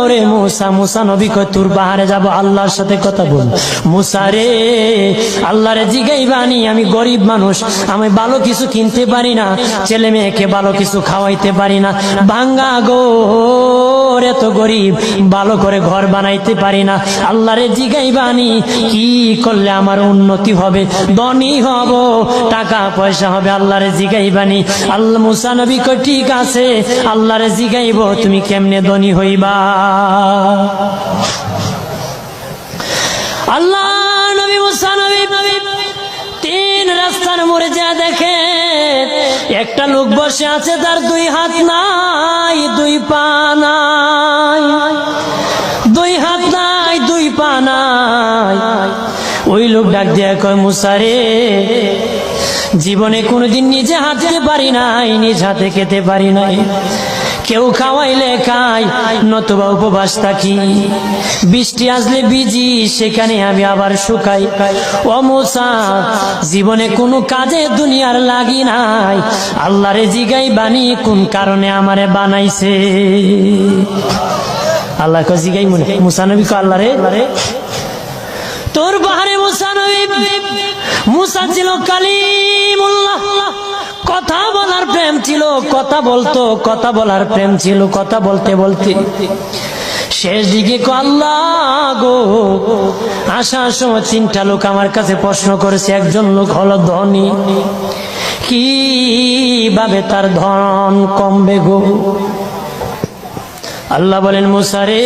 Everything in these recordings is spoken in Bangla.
যাও রে মুসা মুসা নবী কয়, তোর বাহারে যাব, আল্লাহর সাথে কথা বল। মুসা রে, আল্লাহরে জিগাইবানি আমি গরিব মানুষ, আমি ভালো কিছু কিনতে পারি না, ছেলে মেয়েকে ভালো কিছু খাওয়াইতে পারি না। ভাঙ্গা গো। এত গরিব, ভালো করে ঘর বানাইতে পারি না। আল্লাহরে জিগাইবানি, কি করলে আমার উন্নতি হবে? ধনী হব, টাকা পয়সা হবে, আল্লাহরে জিগাইবানি। আল্লাহ মুসা নবী কই ঠিক আছে, আল্লাহরে জিগাইব, তুমি কেমনে ধনী হইবা? আল্লাহ নবী মুসা নবী তিন রাস্তার মোড়ে যা দেখে একটা লোক বসে আছে, তার দুই হাত নাই, দুই পা নাই। দুই হাত নাই, দুই পা নাই। ওই লোক ডাক দিয়া কয় মুসারে জীবনে কোনোদিন নিজে হাতে পারি নাই, নিজ হাতে খেতে পারি নাই। কেউ খাওয়াইলে খাই, নতুবা উপবাস থাকি বৃষ্টি আসলে বিজি সেখানে আমি আবার শুকাই। ও মুসা, জীবনে কোনো কাজে দুনিয়ার লাগি নাই। আল্লাহরে জিগাই বানি কোন কারণে আমারে বানাইছে? আল্লাহ জিগাই মনে, মুসা নবী কো আল্লাহ রে তোর বাহারে মুসা নবী, মুসা ছিল কালিমুল্লাহ। কথা বলার প্রেম ছিল, কথা বলতো, কথা বলার প্রেম ছিল, কথা বলতে বলতে। শেষ দিকে গো, আসার সময় তিনটা লোক আমার কাছে প্রশ্ন করেছে, একজন লোক হলো ধনী। কীভাবে তার ধন কমবে গো? আল্লাহ বলেন মুসারে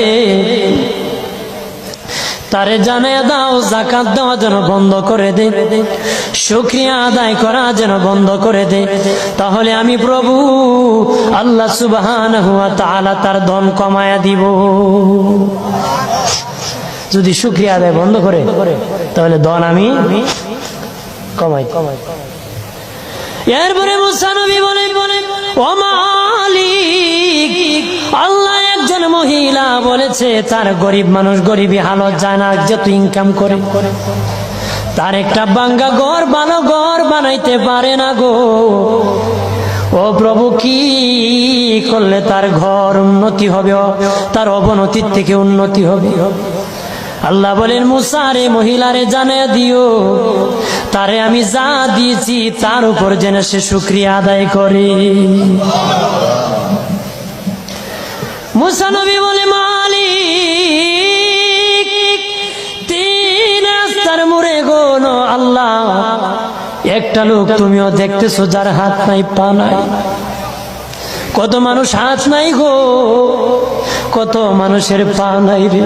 তারে জানায় দাও, জাকাত দেওয়া যেন বন্ধ করে দে। শুক্রিয়া আদায় করা যেন বন্ধ করে দে। তাহলে আমি প্রভু, আল্লাহ সুবহান হুয়া তাআলা তার ধন কমায়া দিব। যদি শুক্রিয়া আদায় বন্ধ করে, তাহলে ধন আমি কমাই কমাই এরপরে মুসানবী বলে বলে ও মালিক, আল্লাহ মহিলা বলেছে, তার গরিব মানুষ গরিবী হালত যায় না যত ইনকাম করে। তার একটা বাঙ্গা ঘর ভালো ঘর বানাইতে পারে না গো। ও প্রভু, কি করলে তার ঘর উন্নতি হবে? তার অবনতির থেকে উন্নতি হবে? আল্লাহ বলেন মুসারে মহিলারে জানে দিও। তারে আমি যা দিয়েছি, তার উপর যেন সে শুক্রিয়া আদায় করে। মুসা নবী বলে, মালিক, তিন রাস্তার মুড়ে গোন আল্লাহ। একটা লোক তুমিও দেখতেছো যার হাত নাই, পা নাই। কত মানুষ হাত নাই গো, কত মানুষের পা নাই রে।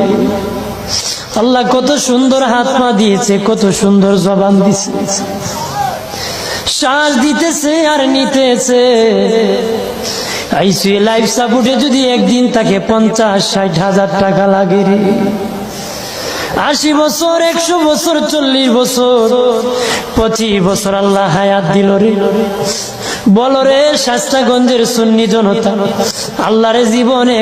আল্লাহ কত সুন্দর হাত পা দিয়েছে, কত সুন্দর জবান দিছে। শ্বাস দিতেছে আর নিতেছে। লাইফ সাপোর্টে যদি একদিন তাকে পঞ্চাশ, ষাট হাজার টাকা লাগে রে। আশি বছর, একশো বছর, চল্লিশ বছর, পঁচিশ বছর আল্লাহ হায়াত দিল রে। বলো রে শাস্তাগঞ্জের সুন্নি জনতা, আল্লাহরে জীবনে